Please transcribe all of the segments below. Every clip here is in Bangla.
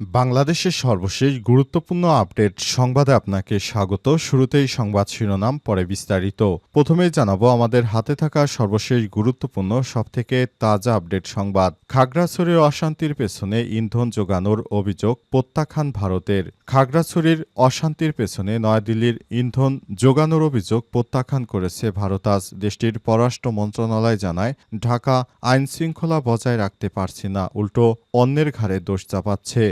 বাংলাদেশের সর্বশেষ গুরুত্বপূর্ণ আপডেট সংবাদে আপনাকে স্বাগত। শুরুতেই সংবাদ শিরোনাম, পরে বিস্তারিত। প্রথমেই জানাব, আমাদের হাতে থাকা সর্বশেষ গুরুত্বপূর্ণ, সবথেকে তাজা আপডেট সংবাদ। খাগড়াছড়ির অশান্তির পেছনে ইন্ধন যোগানোর অভিযোগ প্রত্যাখ্যান ভারতের। খাগড়াছড়ির অশান্তির পেছনে নয়াদিল্লির ইন্ধন যোগানোর অভিযোগ প্রত্যাখ্যান করেছে ভারত। আজ দেশটির পররাষ্ট্র মন্ত্রণালয় জানায়, ঢাকা আইন শৃঙ্খলা বজায় রাখতে পারছে না, উল্টো অন্যের ঘাড়ে দোষ চাপাচ্ছে।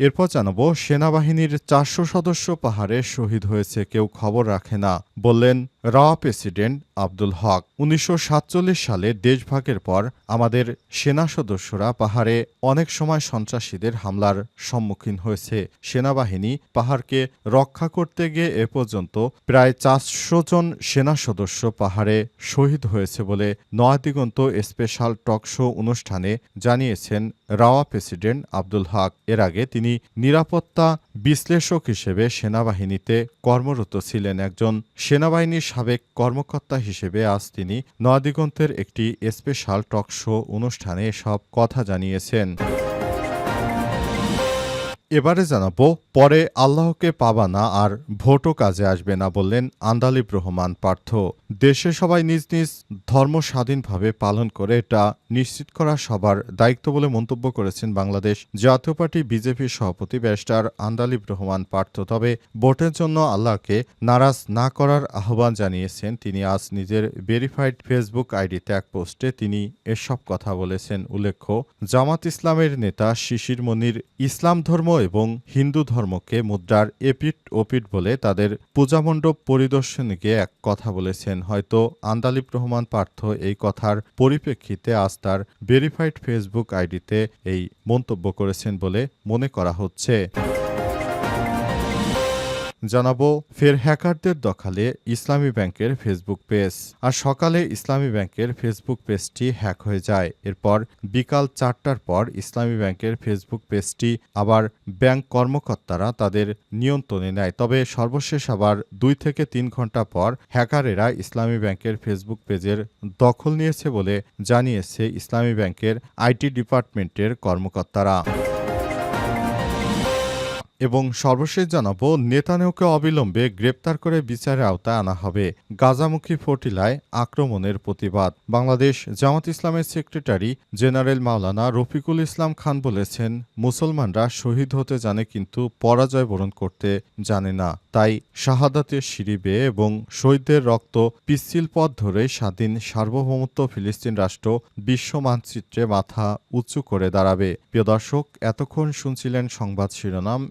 এরপর জানাব সেনাবাহিনীর চারশো সদস্য পাহাড়ে শহীদ হয়েছে কেউ খবর রাখে না। বললেন রা প্রেসিডেন্ট আব্দুল হক। উনিশশো সাতচল্লিশ সালে দেশভাগের পর আমাদের সেনা সদস্যরা পাহাড়ে অনেক সময় সন্ত্রাসীদের হামলার সম্মুখীন হয়েছে। সেনাবাহিনী পাহাড়কে রক্ষা করতে গিয়ে এ পর্যন্ত প্রায় চারশো জন সেনা সদস্য পাহাড়ে শহীদ হয়েছে বলে নয়াদিগন্ত স্পেশাল টক শো অনুষ্ঠানে জানিয়েছেন রাওয়া প্রেসিডেন্ট আব্দুল হক। এর আগে তিনি নিরাপত্তা বিশ্লেষক হিসেবে সেনাবাহিনীতে কর্মরত ছিলেন। একজন সেনাবাহিনীর সাবেক কর্মকর্তা হিসেবে আজ তিনি নয়াদিগন্তের একটি স্পেশাল টক শো অনুষ্ঠানে সব কথা জানিয়েছেন। এবারে জানাব, পরে আল্লাহকে পাবা না আর ভোটও কাজে আসবে না বললেন আন্দালিব রহমান পার্থ। দেশে সবাই নিজ নিজ ধর্ম স্বাধীনভাবে পালন করে এটা নিশ্চিত করা সবার দায়িত্ব বলে মন্তব্য করেছেন বাংলাদেশ জাতীয় পার্টি বিজেপির সভাপতি ব্যারিস্টার আন্দালিব রহমান পার্থ। তবে ভোটের জন্য আল্লাহকে নারাজ না করার আহ্বান জানিয়েছেন তিনি। আজ নিজের ভেরিফাইড ফেসবুক আইডিতে এক পোস্টে তিনি এসব কথা বলেছেন। উল্লেখ্য, জামাত ইসলামের নেতা শিশির মনির ইসলাম ধর্ম এবং হিন্দু ধর্মকে মুদ্রার এপিট ওপিট বলে তাদের পূজামণ্ডপ পরিদর্শনে গিয়ে এক কথা বলেছেন। হয়তো আন্দালিব রহমান পার্থ এই কথার পরিপ্রেক্ষিতে আজ তার ভেরিফাইড ফেসবুক আইডিতে এই মন্তব্য করেছেন বলে মনে করা হচ্ছে। জানাব ফের হ্যাকারদের দখলে ইসলামী ব্যাংকের ফেসবুক পেজ। আর সকালে ইসলামী ব্যাংকের ফেসবুক পেজটি হ্যাক হয়ে যায়। এরপর বিকাল চারটার পর ইসলামী ব্যাংকের ফেসবুক পেজটি আবার ব্যাংক কর্মকর্তারা তাদের নিয়ন্ত্রণে নেয়। তবে সর্বশেষ আবার দুই থেকে তিন ঘণ্টা পর হ্যাকারেরা ইসলামী ব্যাংকের ফেসবুক পেজের দখল নিয়েছে বলে জানিয়েছে ইসলামী ব্যাংকের আইটি ডিপার্টমেন্টের কর্মকর্তারা। এবং সর্বশেষ জানাব, নেতানিয়াহুকে অবিলম্বে গ্রেপ্তার করে বিচারের আওতায় আনা হবে। গাজামুখী ফটিলায় আক্রমণের প্রতিবাদ। বাংলাদেশ জামাত ইসলামের সেক্রেটারি জেনারেল মাওলানা রফিকুল ইসলাম খান বলেছেন, মুসলমানরা শহীদ হতে জানে কিন্তু পরাজয় বরণ করতে জানে না। তাই শাহাদাতের সিঁড়ি এবং শহীদদের রক্ত পিচ্ছিল পথ ধরে স্বাধীন সার্বভৌমত্ব ফিলিস্তিন রাষ্ট্র বিশ্ব মানচিত্রে মাথা উঁচু করে দাঁড়াবে। প্রিয় দর্শক, এতক্ষণ শুনছিলেন সংবাদ শিরোনাম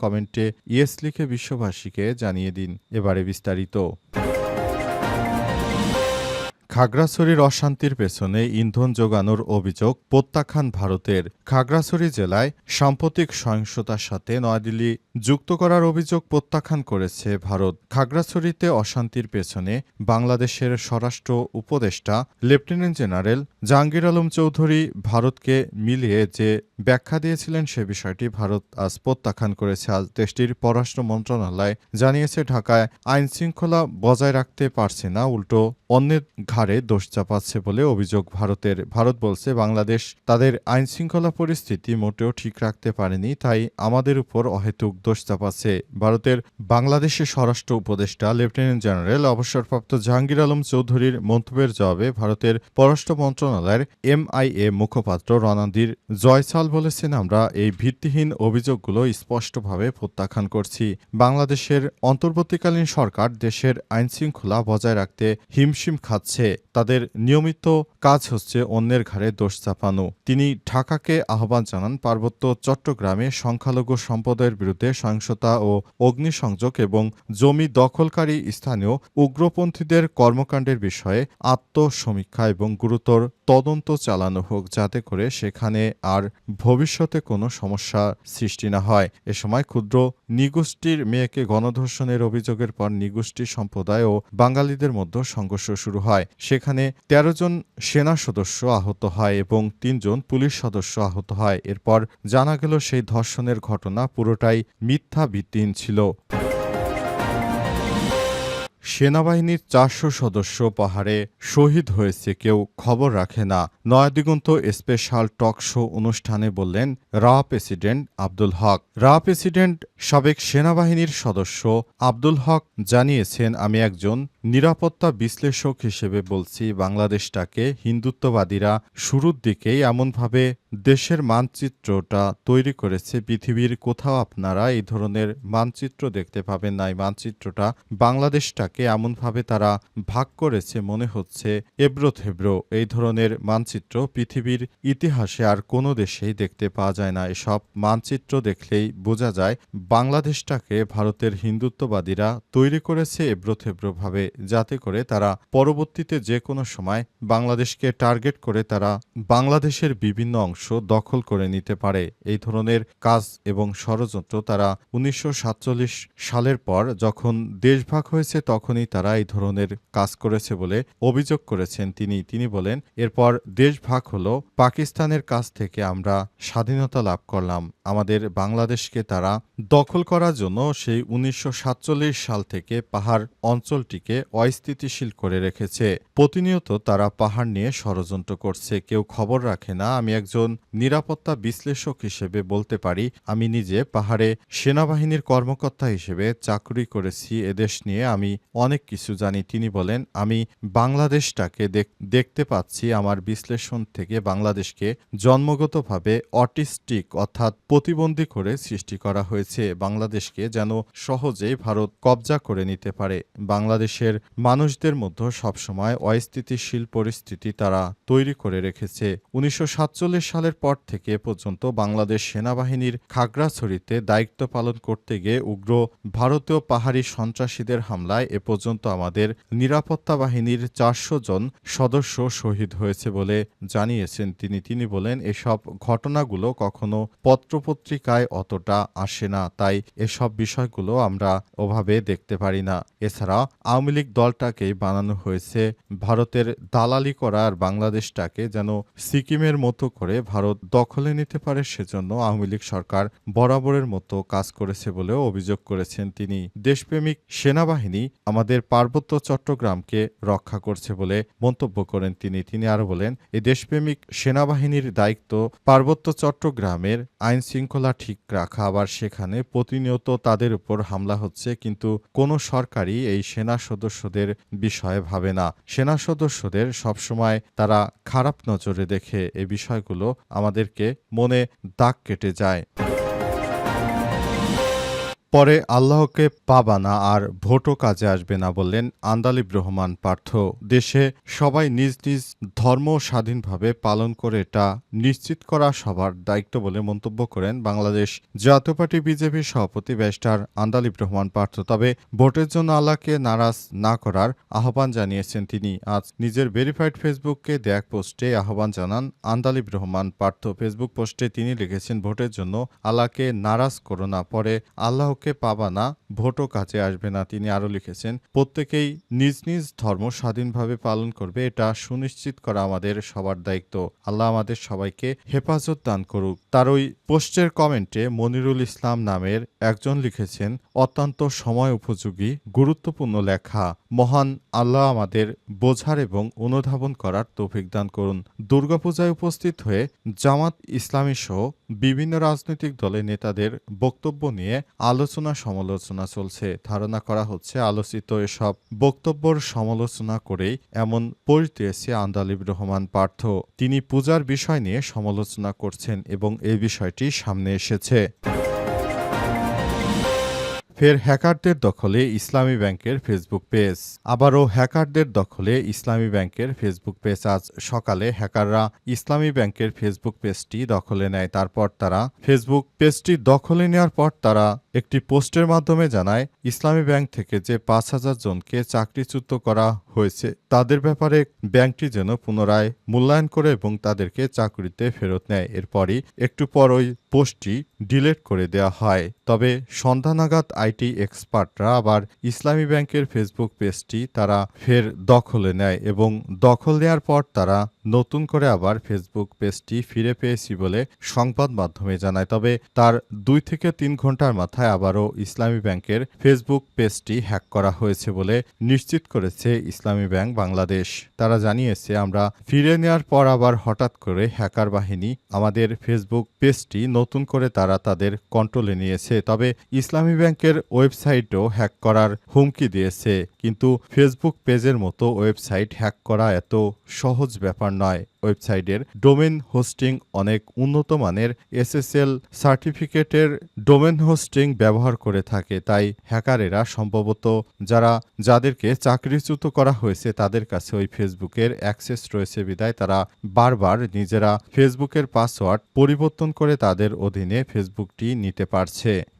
কমেন্টে ইয়েস লিখে বিশ্ববাসীকে জানিয়ে দিন এবারে বিস্তারিত। খাগড়াছড়ির অশান্তির পেছনে ইন্ধন যোগানোর অভিযোগ প্রত্যাখ্যান ভারতের। খাগড়াছড়ি জেলায় সাম্প্রতিক সহিংসতার সাথে নয়াদিল্লি যুক্ত করার অভিযোগ প্রত্যাখ্যান করেছে ভারত। খাগড়াছড়িতে অশান্তির পেছনে বাংলাদেশের স্বরাষ্ট্র উপদেষ্টা, লেফটেন্যান্ট জেনারেল জাহাঙ্গীর আলম চৌধুরী ভারতকে মিলিয়ে যে ব্যাখ্যা দিয়েছিলেন সে বিষয়টি ভারত আজ প্রত্যাখ্যান করেছে। আজ দেশটির পররাষ্ট্র মন্ত্রণালয় জানিয়েছে, ঢাকায় আইন শৃঙ্খলা বজায় রাখতে পারছে না, উল্টো অন্যের ঘাড়ে দোষ চাপাচ্ছে বলে অভিযোগ ভারতের। ভারত বলছে, বাংলাদেশ তাদের আইন শৃঙ্খলা পরিস্থিতি মোটেও ঠিক রাখতে পারেনি, তাই আমাদের উপর অহেতুক দোষ চাপাচ্ছে। ভারতের বাংলাদেশের স্বরাষ্ট্র উপদেষ্টা, লেফটেন্যান্ট জেনারেল অবসরপ্রাপ্ত জাহাঙ্গীর আলম চৌধুরীর মন্তব্যের জবাবে ভারতের পররাষ্ট্র মন্ত্রণালয়ের এমআইএ মুখপাত্র রণাদির জয়সাল বলেছেন, আমরা এই ভিত্তিহীন অভিযোগগুলো স্পষ্টভাবে প্রত্যাখ্যান করছি। বাংলাদেশের অন্তর্বর্তীকালীন সরকার দেশের আইনশৃঙ্খলা বজায় রাখতে হিমশিম খাচ্ছে। তাদের নিয়মিত কাজ হচ্ছে অন্যের ঘাড়ে দোষ চাপানো। তিনি ঢাকাকে আহ্বান জানান, পার্বত্য চট্টগ্রামে সংখ্যালঘু সম্প্রদায়ের বিরুদ্ধে সহিংসতা ও অগ্নিসংযোগ এবং জমি দখলকারী স্থানীয় উগ্রপন্থীদের কর্মকাণ্ডের বিষয়ে আত্মসমীক্ষা এবং গুরুতর তদন্ত চালানো হোক, যাতে করে সেখানে আর ভবিষ্যতে কোনো সমস্যা সৃষ্টি না হয়। এ সময় ক্ষুদ্র নিগোষ্ঠীর মেয়েকে গণধর্ষণের অভিযোগের পর নিগোষ্ঠী সম্প্রদায় ও বাঙালিদের মধ্যে সংঘর্ষ শুরু হয়। সেখানে ১৩ জন সেনা সদস্য আহত হয় এবং তিনজন পুলিশ সদস্য আহত হয়। এরপর জানা গেল সেই ধর্ষণের ঘটনা পুরোটাই মিথ্যা ভিত্তিহীন ছিল। সেনাবাহিনীর চারশো সদস্য পাহাড়ে শহীদ হয়েছে, কেউ খবর রাখে না। নয়াদিগন্ত স্পেশাল টক শো অনুষ্ঠানে বললেন রা প্রেসিডেন্ট আব্দুল হক। রা প্রেসিডেন্ট সাবেক সেনাবাহিনীর সদস্য আব্দুল হক জানিয়েছেন, আমি একজন নিরাপত্তা বিশ্লেষক হিসেবে বলছি, বাংলাদেশটাকে হিন্দুত্ববাদীরা শুরুর দিকেই এমনভাবে দেশের মানচিত্রটা তৈরি করেছে পৃথিবীর কোথাও আপনারা এই ধরনের মানচিত্র দেখতে পাবেন না। এই মানচিত্রটা বাংলাদেশটাকে এমনভাবে তারা ভাগ করেছে মনে হচ্ছে এবড়ো থেব্রো এই ধরনের মানচিত্র পৃথিবীর ইতিহাসে আর কোনো দেশেই দেখতে পাওয়া যায় না। এসব মানচিত্র দেখলেই বোঝা যায় বাংলাদেশটাকে ভারতের হিন্দুত্ববাদীরা তৈরি করেছে এবড়ো থেব্রোভাবে যাতে করে তারা পরবর্তীতে যে কোনো সময় বাংলাদেশকে টার্গেট করে তারা বাংলাদেশের বিভিন্ন অংশ দখল করে নিতে পারে। এই ধরনের কাজ এবং ষড়যন্ত্র তারা উনিশশো সাতচল্লিশ সালের পর যখন দেশভাগ হয়েছে তখনই তারা এই ধরনের কাজ করেছে বলে অভিযোগ করেছেন তিনি। তিনি বলেন, এরপর দেশভাগ হলো, পাকিস্তানের কাছ থেকে আমরা স্বাধীনতা লাভ করলাম। আমাদের বাংলাদেশকে তারা দখল করার জন্য সেই উনিশশো সাতচল্লিশ সাল থেকে পাহাড় অঞ্চলটিকে অস্থিতিশীল করে রেখেছে। প্রতিনিয়ত তারা পাহাড় নিয়ে ষড়যন্ত্র করছে। কেউ খবর রাখে না, আমি একজন নিরাপত্তা বিশ্লেষক হিসেবে বলতে পারি, আমি নিজে পাহাড়ে সেনাবাহিনীর কর্মকর্তা হিসেবে চাকরি করেছি, এদেশ নিয়ে আমি অনেক কিছু জানি। তিনি বলেন, আমি বাংলাদেশটাকে দেখ- দেখতে পাচ্ছি, আমার বিশ্লেষণ থেকে বাংলাদেশকে জন্মগতভাবে অটিস্টিক অর্থাৎ প্রতিবন্ধী করে সৃষ্টি করা হয়েছে। বাংলাদেশকে যেন সহজেই ভারত কবজা করে নিতে পারে। বাংলাদেশের মানুষদের মধ্যে সবসময় অস্থিতিশীল পরিস্থিতি তারা তৈরি করে রেখেছে। উনিশশো সালের পর থেকে পর্যন্ত বাংলাদেশ সেনাবাহিনীর খাগড়াছড়িতে দায়িত্ব পালন করতে গিয়ে উগ্র ভারতীয় পাহাড়ি সন্ত্রাসীদের হামলায় এ পর্যন্ত আমাদের নিরাপত্তা বাহিনীর চারশো জন সদস্য শহীদ হয়েছে বলে জানিয়েছেন তিনি। তিনি বলেন, এসব ঘটনাগুলো কখনো পত্রপত্রিকায় অতটা আসে না, তাই এসব বিষয়গুলো আমরা ওভাবে দেখতে পারি না। এছাড়া আওয়ামী লীগ দলটাকেই বানানো হয়েছে ভারতের দালালি করা আর বাংলাদেশটাকে যেন সিকিমের মতো করে ভারত দখলে নিতে পারে সেজন্য আওয়ামী লীগ সরকার বরাবরের মতো কাজ করেছে বলেও অভিযোগ করেছেন তিনি। দেশপ্রেমিক সেনাবাহিনী আমাদের পার্বত্য চট্টগ্রামকে রক্ষা করছে বলে মন্তব্য করেন তিনি। তিনি আরও বলেন এই দেশপ্রেমিক সেনাবাহিনীর দায়িত্ব পার্বত্য চট্টগ্রামের আইন শৃঙ্খলা ঠিক রাখা, আবার সেখানে প্রতিনিয়ত তাদের উপর হামলা হচ্ছে, কিন্তু কোনো সরকারই এই সেনা সদস্যদের বিষয়ে ভাবে না। সেনা সদস্যদের সবসময় তারা খারাপ নজরে দেখে, এ বিষয়গুলো আমাদেরকে মনে দাগ কেটে যায়। পরে আল্লাহকে পাবা না আর ভোটও কাজে আসবে না বললেন আন্দালিব রহমান পার্থ। দেশে সবাই নিজ নিজ ধর্ম স্বাধীনভাবে পালন করে এটা নিশ্চিত করা সবার দায়িত্ব বলে মন্তব্য করেন বাংলাদেশ জাতীয় পার্টি বিজেপির সভাপতি ব্যারিস্টার আন্দালিব রহমান পার্থ। তবে ভোটের জন্য আল্লাহকে নারাজ না করার আহ্বান জানিয়েছেন তিনি। আজ নিজের ভেরিফাইড ফেসবুককে দেয়া পোস্টে আহ্বান জানান আন্দালিব রহমান পার্থ। ফেসবুক পোস্টে তিনি লিখেছেন, ভোটের জন্য আল্লাহকে নারাজ করো না। পরে আল্লাহকে পাবা না, ভোটও কাছে আসবে না, তিনি আরও লিখেছেন। প্রত্যেকেই নিজ নিজ ধর্ম স্বাধীনভাবে পালন করবে, এটা সুনিশ্চিত করা আমাদের সবার দায়িত্ব। আল্লাহ আমাদের সবাইকে হেফাজত দান করুক। তার ওই পোস্টের কমেন্টে মনিরুল ইসলাম নামের একজন লিখেছেন, অত্যন্ত সময় উপযোগী, গুরুত্বপূর্ণ লেখা। মহান আল্লাহ আমাদের বোঝার এবং অনুধাবন করার তৌফিক দান করুন। দুর্গাপূজায় উপস্থিত হয়ে জামাত ইসলামী সহ বিভিন্ন রাজনৈতিক দলের নেতাদের বক্তব্য নিয়ে আলোচনা সমালোচনা চলছে। ধারণা করা হচ্ছে, আলোচিত এসব বক্তব্যর সমালোচনা করেই এমন পরিতেছে আন্দালিব রহমান পার্থ। তিনি পূজার বিষয় নিয়ে সমালোচনা করছেন এবং এই বিষয়টি সামনে এসেছে। ফের হ্যাকারদের দখলে ইসলামী ব্যাংকের ফেসবুক পেজ। আবারও হ্যাকারদের দখলে ইসলামী ব্যাংকের ফেসবুক পেজ। আজ সকালে হ্যাকাররা ইসলামী ব্যাংকের ফেসবুক পেজটি দখলে নেয়। তারপর তারা ফেসবুক পেজটি দখলে নেওয়ার পর তারা একটি পোস্টের মাধ্যমে জানায়, ইসলামী ব্যাংক থেকে যে পাঁচ হাজার জনকে চাকরিচ্যুত করা হয়েছে, তাদের ব্যাপারে ব্যাংকটি যেন পুনরায় মূল্যায়ন করে এবং তাদেরকে চাকরিতে ফেরত নেয়। এরপরই একটু পর ওই পোস্টটি ডিলিট করে দেওয়া হয়। তবে সন্ধ্যা নাগাদ আইটি এক্সপার্টরা আবার ইসলামী ব্যাংকের ফেসবুক পেজটি তারা ফের দখলে নেয় এবং দখল নেওয়ার পর তারা নতুন করে আবার ফেসবুক পেজটি ফিরে পেয়েছি বলে সংবাদ মাধ্যমে জানায়। তবে তার দুই থেকে তিন ঘণ্টার মাথায় আবারও ইসলামী ব্যাংকের ফেসবুক পেজটি হ্যাক করা হয়েছে বলে নিশ্চিত করেছে ইসলামী ব্যাংক বাংলাদেশ। তারা জানিয়েছে, আমরা ফিরে নেওয়ার পর আবার হঠাৎ করে হ্যাকার বাহিনী আমাদের ফেসবুক পেজটি নতুন করে তারা তাদের কন্ট্রোলে নিয়েছে। তবে ইসলামী ব্যাংকের ওয়েবসাইটও হ্যাক করার হুমকি দিয়েছে, কিন্তু ফেসবুক পেজের মতো ওয়েবসাইট হ্যাক করা এত সহজ ব্যাপার নয়। ওয়েবসাইটের ডোমেন হোস্টিং অনেক উন্নত মানের এসএসএল সার্টিফিকেটের ডোমেন হোস্টিং ব্যবহার করে থাকে, তাই হ্যাকারেরা সম্ভবত যারা, যাদেরকে চাকরিচ্যুত করা হয়েছে তাদের কাছে ওই ফেসবুকের অ্যাক্সেস রয়েছে। বিদায়, তারা বারবার নিজেরা ফেসবুকের পাসওয়ার্ড পরিবর্তন করে তাদের অধীনে ফেসবুকটি নিতে পারছে।